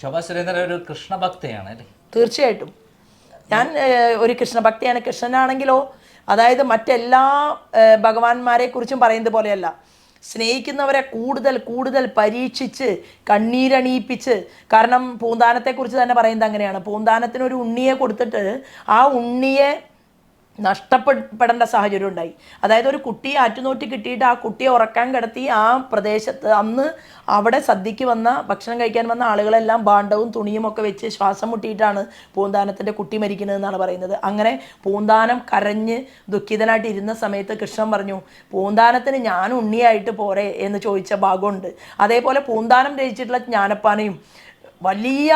ശോഭാ സുരേന്ദ്രൻ ഒരു കൃഷ്ണഭക്തയാണ് അല്ലേ? തീർച്ചയായിട്ടും. ഞാൻ ഒരു കൃഷ്ണഭക്തിയാണ്. കൃഷ്ണനാണെങ്കിലോ അതായത് മറ്റെല്ലാ ഭഗവാന്മാരെ കുറിച്ചും പറയുന്നത് പോലെയല്ല. സ്നേഹിക്കുന്നവരെ കൂടുതൽ കൂടുതൽ പരീക്ഷിച്ച് കണ്ണീരണിയിപ്പിച്ച് കാരണം പൂന്താനത്തെക്കുറിച്ച് തന്നെ പറയുന്നത് അങ്ങനെയാണ്. പൂന്താനത്തിന് ഒരു ഉണ്ണിയെ കൊടുത്തിട്ട് ആ ഉണ്ണിയെ നഷ്ടപ്പെടേണ്ട സാഹചര്യം ഉണ്ടായി. അതായത് ഒരു കുട്ടിയെ ആറ്റുനോറ്റി കിട്ടിയിട്ട് ആ കുട്ടിയെ ഉറക്കാൻ കിടത്തി ആ പ്രദേശത്ത് അന്ന് അവിടെ സദ്യക്ക് വന്ന ഭക്ഷണം കഴിക്കാൻ വന്ന ആളുകളെല്ലാം ഭാണ്ഡവും തുണിയും ഒക്കെ വെച്ച് ശ്വാസം മുട്ടിയിട്ടാണ് പൂന്താനത്തിന്റെ കുട്ടി മരിക്കുന്നതെന്നാണ് പറയുന്നത്. അങ്ങനെ പൂന്താനം കരഞ്ഞ് ദുഃഖിതനായിട്ട് ഇരുന്ന സമയത്ത് കൃഷ്ണൻ പറഞ്ഞു പൂന്താനത്തിന് ഞാൻ ഉണ്ണിയായിട്ട് പോരെ എന്ന് ചോദിച്ച ഭാഗമുണ്ട്. അതേപോലെ പൂന്താനം രചിച്ചിട്ടുള്ള ജ്ഞാനപ്പാനയും വലിയ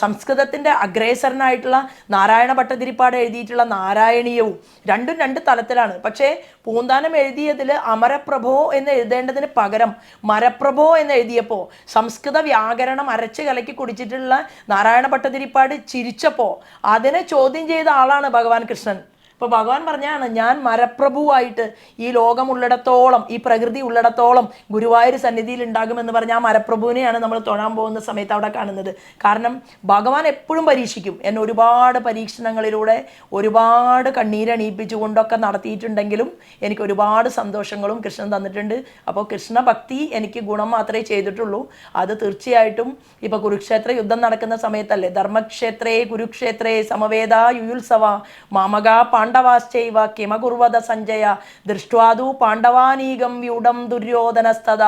സംസ്കൃതത്തിന്റെ അഗ്രേസരനായിട്ടുള്ള നാരായണ ഭട്ടതിരിപ്പാട് എഴുതിയിട്ടുള്ള നാരായണീയവും രണ്ടും രണ്ട് തലത്തിലാണ്. പക്ഷേ പൂന്താനം എഴുതിയതിൽ അമരപ്രഭോ എന്ന് എഴുതേണ്ടതിന് പകരം മരപ്രഭോ എന്ന് എഴുതിയപ്പോൾ സംസ്കൃത വ്യാകരണം അരച്ച് കലക്കി കുടിച്ചിട്ടുള്ള നാരായണ ഭട്ടതിരിപ്പാട് ചിരിച്ചപ്പോൾ അതിനെ ചോദ്യം ചെയ്ത ആളാണ് ഭഗവാൻ കൃഷ്ണൻ. ഇപ്പോൾ ഭഗവാൻ പറഞ്ഞാണ് ഞാൻ മരപ്രഭുവായിട്ട് ഈ ലോകം ഉള്ളിടത്തോളം ഈ പ്രകൃതി ഉള്ളിടത്തോളം ഗുരുവായൂർ സന്നിധിയിൽ ഉണ്ടാകുമെന്ന് പറഞ്ഞ ആ മരപ്രഭുവിനെയാണ് നമ്മൾ തൊഴാൻ പോകുന്ന സമയത്ത് അവിടെ കാണുന്നത്. കാരണം ഭഗവാൻ എപ്പോഴും പരീക്ഷിക്കും. എന്നെ ഒരുപാട് പരീക്ഷണങ്ങളിലൂടെ ഒരുപാട് കണ്ണീരണീപ്പിച്ചുകൊണ്ടൊക്കെ നടത്തിയിട്ടുണ്ടെങ്കിലും എനിക്ക് ഒരുപാട് സന്തോഷങ്ങളും കൃഷ്ണൻ തന്നിട്ടുണ്ട്. അപ്പോൾ കൃഷ്ണഭക്തി എനിക്ക് ഗുണം മാത്രമേ ചെയ്തിട്ടുള്ളൂ. അത് തീർച്ചയായിട്ടും ഇപ്പോൾ കുരുക്ഷേത്ര യുദ്ധം നടക്കുന്ന സമയത്തല്ലേ? ധർമ്മക്ഷേത്രേ കുരുക്ഷേത്രേ സമവേദ യുയുത്സവ മാമക പാണ്ഡവാശ്ചൈവ കിമകുർവത സഞ്ജയ ദൃഷ്ട്വാദു പാണ്ഡവാനീകം വ്യൂഢം ദുര്യോധനസ്തത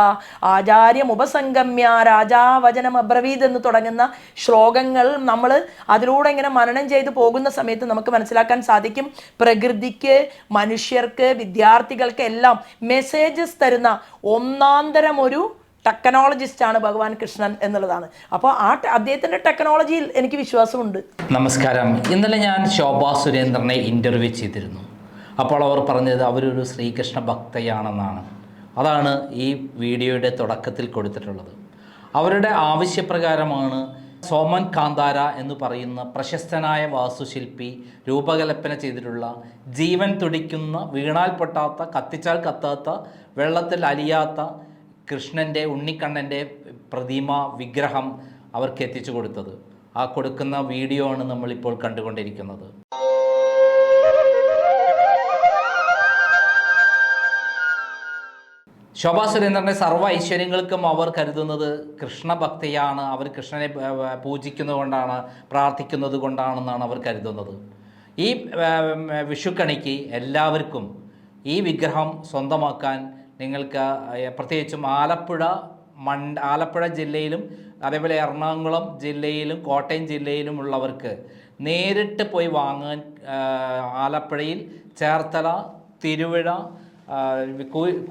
ആചാര്യമുപസംഗമ്യ രാജാവചനം അബ്രവീത് എന്ന് തുടങ്ങുന്ന ശ്ലോകങ്ങൾ നമ്മൾ അതിലൂടെ ഇങ്ങനെ മനനം ചെയ്തു പോകുന്ന സമയത്ത് നമുക്ക് മനസ്സിലാക്കാൻ സാധിക്കും. പ്രകൃതിക്ക് മനുഷ്യർക്ക് വിദ്യാർത്ഥികൾക്ക് എല്ലാം മെസ്സേജസ് തരുന്ന ഒന്നാന്തരം ഒരു ടെക്നോളജിസ്റ്റ് ആണ് ഭഗവാൻ കൃഷ്ണൻ എന്നുള്ളതാണ്. അപ്പോൾ ആ അദ്ദേഹത്തിന്റെ ടെക്നോളജിയിൽ എനിക്ക് വിശ്വാസമുണ്ട്. നമസ്കാരം. ഇന്നലെ ഞാൻ ശോഭാ സുരേന്ദ്രനെ ഇന്റർവ്യൂ ചെയ്തിരുന്നു. അപ്പോൾ അവർ പറഞ്ഞത് അവരൊരു ശ്രീകൃഷ്ണ ഭക്തയാണെന്നാണ്. അതാണ് ഈ വീഡിയോയുടെ തുടക്കത്തിൽ കൊടുത്തിട്ടുള്ളത്. അവരുടെ ആവശ്യപ്രകാരമാണ് സോമൻ കാന്താര എന്ന് പറയുന്ന പ്രശസ്തനായ വാസ്തുശില്പി രൂപകൽപ്പന ചെയ്തിട്ടുള്ള ജീവൻ തുടിക്കുന്ന വീണാൽ പൊട്ടാത്ത കത്തിച്ചാൽ കത്താത്ത വെള്ളത്തിൽ അലിയാത്ത കൃഷ്ണന്റെ ഉണ്ണിക്കണ്ണന്റെ പ്രതിമ വിഗ്രഹം അവർക്ക് എത്തിച്ചു കൊടുത്തത്. ആ കൊടുക്കുന്ന വീഡിയോ ആണ് നമ്മളിപ്പോൾ കണ്ടുകൊണ്ടിരിക്കുന്നത്. ശോഭാ സുരേന്ദ്രന്റെ സർവ ഐശ്വര്യങ്ങൾക്കും അവർ കരുതുന്നത് കൃഷ്ണഭക്തിയാണ്. അവർ കൃഷ്ണനെ പൂജിക്കുന്നതുകൊണ്ടാണ് പ്രാർത്ഥിക്കുന്നത് കൊണ്ടാണെന്നാണ് അവർ കരുതുന്നത്. ഈ വിഷുക്കണിക്ക് എല്ലാവർക്കും ഈ വിഗ്രഹം സ്വന്തമാക്കാൻ നിങ്ങൾക്ക് പ്രത്യേകിച്ചും ആലപ്പുഴ മണ്ട ആലപ്പുഴ ജില്ലയിലും അതേപോലെ എറണാകുളം ജില്ലയിലും കോട്ടയം ജില്ലയിലും ഉള്ളവർക്ക് നേരിട്ട് പോയി വാങ്ങാൻ ആലപ്പുഴയിൽ ചേർത്തല തിരുവിഴ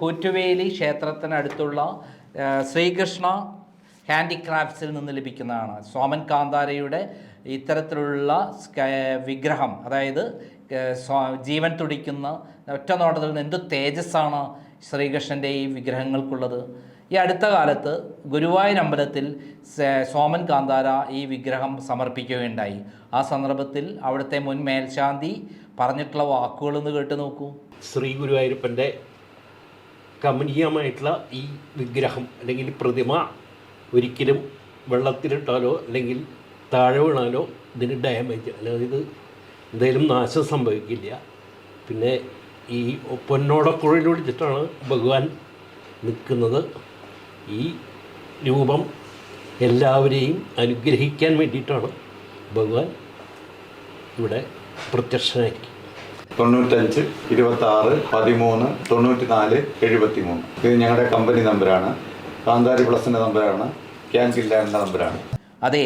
കൂറ്റുവേലി ക്ഷേത്രത്തിനടുത്തുള്ള ശ്രീകൃഷ്ണ ഹാൻഡിക്രാഫ്റ്റ്സിൽ നിന്ന് ലഭിക്കുന്നതാണ്. സോമൻ കാന്താരയുടെ ഇത്തരത്തിലുള്ള വിഗ്രഹം. അതായത് ജീവൻ തുടിക്കുന്ന ഒറ്റ നോട്ടത്തിൽ നിന്ന് എന്ത് തേജസ്സാണ് ശ്രീകൃഷ്ണന്റെ ഈ വിഗ്രഹങ്ങൾക്കുള്ളത്? ഈ അടുത്ത കാലത്ത് ഗുരുവായൂർ അമ്പലത്തിൽ സോമൻ കാന്താര ഈ വിഗ്രഹം സമർപ്പിക്കുകയുണ്ടായി. ആ സന്ദർഭത്തിൽ അവിടുത്തെ മുൻ മേൽശാന്തി പറഞ്ഞിട്ടുള്ള വാക്കുകളൊന്ന് കേട്ട് നോക്കൂ. ശ്രീ ഗുരുവായൂരപ്പന്റെ കമനീയമായിട്ടുള്ള ഈ വിഗ്രഹം അല്ലെങ്കിൽ പ്രതിമ ഒരിക്കലും വെള്ളത്തിലിട്ടാലോ അല്ലെങ്കിൽ താഴെ വീണാലോ ഇതിന് ഡാമേജ് അതായത് എന്തെങ്കിലും നാശം സംഭവിക്കില്ല. പിന്നെ ഈ പൊന്നോടക്കുഴയിൽ ഒടിച്ചിട്ടാണ് ഭഗവാൻ നിൽക്കുന്നത്. ഈ രൂപം എല്ലാവരെയും അനുഗ്രഹിക്കാൻ വേണ്ടിയിട്ടാണ് ഭഗവാൻ ഇവിടെ പ്രത്യക്ഷനായിരിക്കും തൊണ്ണൂറ്റഞ്ച് ഇരുപത്തി ആറ് പതിമൂന്ന് തൊണ്ണൂറ്റി നാല് എഴുപത്തി മൂന്ന് ഇത് ഞങ്ങളുടെ കമ്പനി നമ്പരാണ്. കാന്താരി പ്ലസിന്റെ നമ്പറാണ് ക്യാൻകില്ല എന്ന നമ്പറാണ് അതെ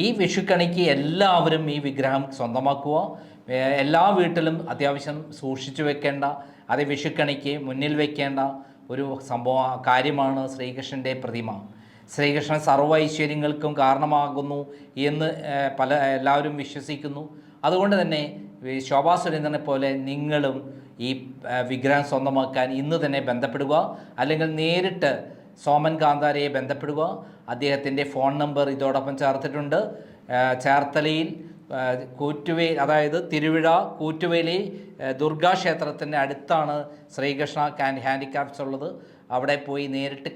ഈ വിഷുക്കണിക്ക് എല്ലാവരും ഈ വിഗ്രഹം സ്വന്തമാക്കുക. എല്ലാ വീട്ടിലും അത്യാവശ്യം സൂക്ഷിച്ചു വെക്കേണ്ട അത് വിഷുക്കണിക്ക് മുന്നിൽ വെക്കേണ്ട ഒരു സംഭവ കാര്യമാണ് ശ്രീകൃഷ്ണന്റെ പ്രതിമ. ശ്രീകൃഷ്ണൻ സർവ ഐശ്വര്യങ്ങൾക്കും കാരണമാകുന്നു എന്ന് പല എല്ലാവരും വിശ്വസിക്കുന്നു. അതുകൊണ്ട് തന്നെ ശോഭാ സുരേന്ദ്രനെ പോലെ നിങ്ങളും ഈ വിഗ്രഹം സ്വന്തമാക്കാൻ ഇന്ന് തന്നെ ബന്ധപ്പെടുക. അല്ലെങ്കിൽ നേരിട്ട് സോമൻ കാന്താരയെ ബന്ധപ്പെടുക. അദ്ദേഹത്തിന്റെ ഫോൺ നമ്പർ ഇതോടൊപ്പം ചേർത്തിട്ടുണ്ട്. ചേർത്തലയിൽ കൂറ്റുവേ അതായത് തിരുവിഴ കൂറ്റുവേലി ദുർഗാ ക്ഷേത്രത്തിന്റെ അടുത്താണ് ശ്രീകൃഷ്ണ ക്യാൻ ഹാൻഡിക്രാഫ്റ്റ്സ് ഉള്ളത്. അവിടെ പോയി നേരിട്ട്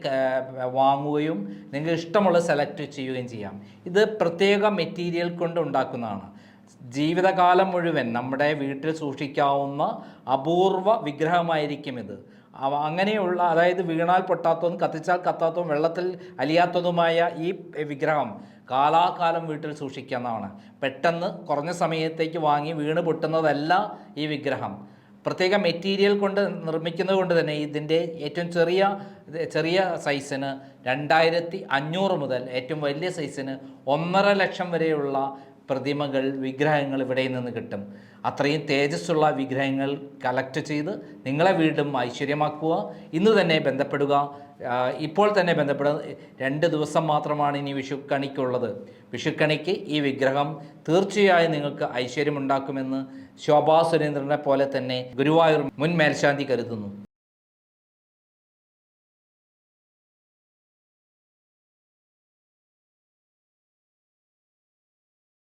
വാങ്ങുകയും നിങ്ങൾക്ക് ഇഷ്ടമുള്ള സെലക്ട് ചെയ്യുകയും ചെയ്യാം. ഇത് പ്രത്യേക മെറ്റീരിയൽ കൊണ്ട് ഉണ്ടാക്കുന്നതാണ്. ജീവിതകാലം മുഴുവൻ നമ്മുടെ വീട്ടിൽ സൂക്ഷിക്കാവുന്ന അപൂർവ വിഗ്രഹമായിരിക്കും ഇത്. അങ്ങനെയുള്ള അതായത് വീണാൽ പൊട്ടാത്തതും കത്തിച്ചാൽ കത്താത്തതും വെള്ളത്തിൽ അലിയാത്തതുമായ ഈ വിഗ്രഹം കാലാകാലം വീട്ടിൽ സൂക്ഷിക്കാവുന്നതാണ്. പെട്ടെന്ന് കുറഞ്ഞ സമയത്തേക്ക് വാങ്ങി വീണ് പൊട്ടുന്നതല്ല ഈ വിഗ്രഹം. പ്രത്യേക മെറ്റീരിയൽ കൊണ്ട് നിർമ്മിക്കുന്നത് കൊണ്ട് തന്നെ ഇതിന്റെ ഏറ്റവും ചെറിയ ചെറിയ സൈസിന് രണ്ടായിരത്തി അഞ്ഞൂറ് മുതൽ ഏറ്റവും വലിയ സൈസിന് ഒന്നര ലക്ഷം വരെയുള്ള പ്രതിമകൾ വിഗ്രഹങ്ങൾ ഇവിടെ നിന്ന് കിട്ടും. അത്രയും തേജസ്സുള്ള വിഗ്രഹങ്ങൾ കളക്ട് ചെയ്ത് നിങ്ങളെ വീണ്ടും ഐശ്വര്യമാക്കുക. ഇന്ന് തന്നെ ബന്ധപ്പെടുക. ഇപ്പോൾ തന്നെ ബന്ധപ്പെടുക. രണ്ട് ദിവസം മാത്രമാണ് ഇനി വിഷുക്കണിക്കുള്ളത്. വിഷുക്കണിക്ക് ഈ വിഗ്രഹം തീർച്ചയായും നിങ്ങൾക്ക് ഐശ്വര്യമുണ്ടാക്കുമെന്ന് ശോഭാ സുരേന്ദ്രനെ പോലെ തന്നെ ഗുരുവായൂർ മുൻ മേൽശാന്തി കരുതുന്നു.